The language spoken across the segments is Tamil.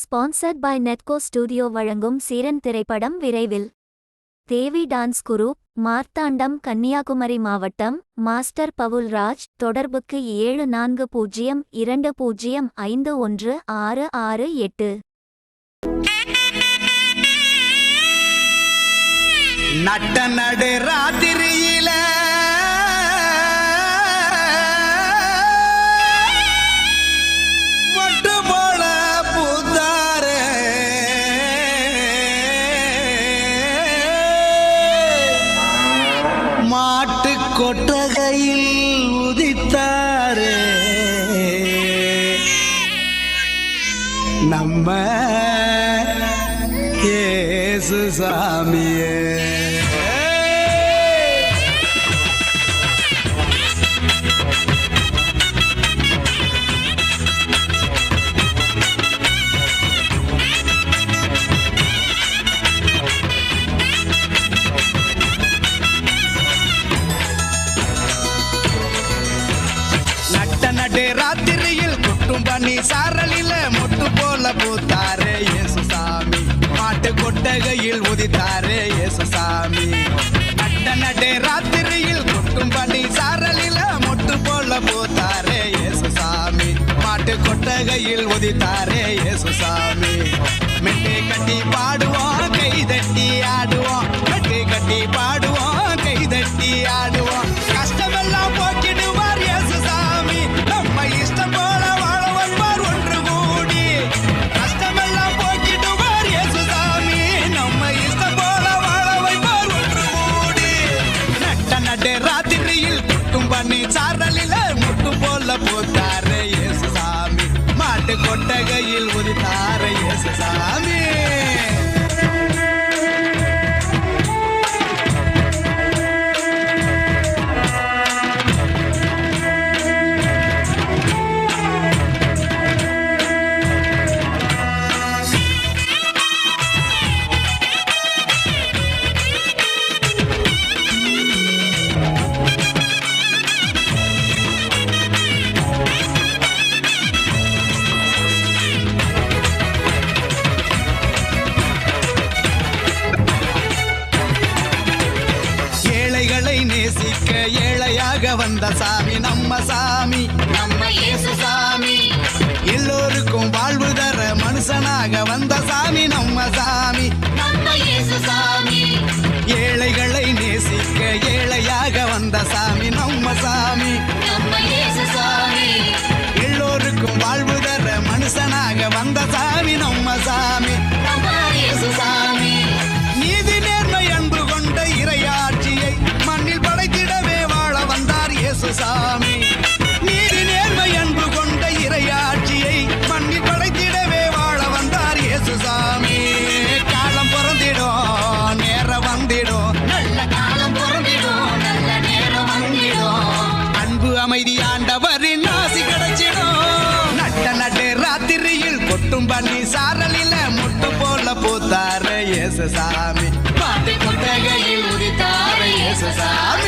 ஸ்பான்சர்ட் பை நெட்கோ ஸ்டுடியோ வழங்கும் சீரன் திரைப்படம் விரைவில். தேவி டான்ஸ் குரூப் மார்த்தாண்டம் கன்னியாகுமரி மாவட்டம் மாஸ்டர் பவுல் ராஜ் தொடர்புக்கு ஏழு நான்கு பூஜ்ஜியம் இரண்டு பூஜ்ஜியம் ஐந்து ஒன்று ஆறு ஆறு எட்டு. நட்ட நடு ராத்திரி கொட்டகையில் உதித்தாரே. நம்ம ஏசு சாமியே. கொட்டகையில் உதித்தாரே இயேசுசாமி. நட்ட நடை ராத்திரியில் குட்டும் பண்ணி சாரலில மொட்டு போல போத்தாரே இயேசுசாமி. மாட்டு கொட்டகையில் உதித்தாரே இயேசுசாமி. மெட்டை கட்டி பாடுவோம் கை தட்டி ஆடுவோம் மெட்டை கட்டி பாடுவோம் வந்த சாமி நம்ம சாமி சாமி. பாட்டு கொட்டகையில் உதித்தார இயேசு சாமி.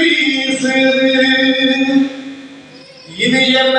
வீசுது இது என்ன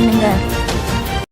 செட்டிநாடு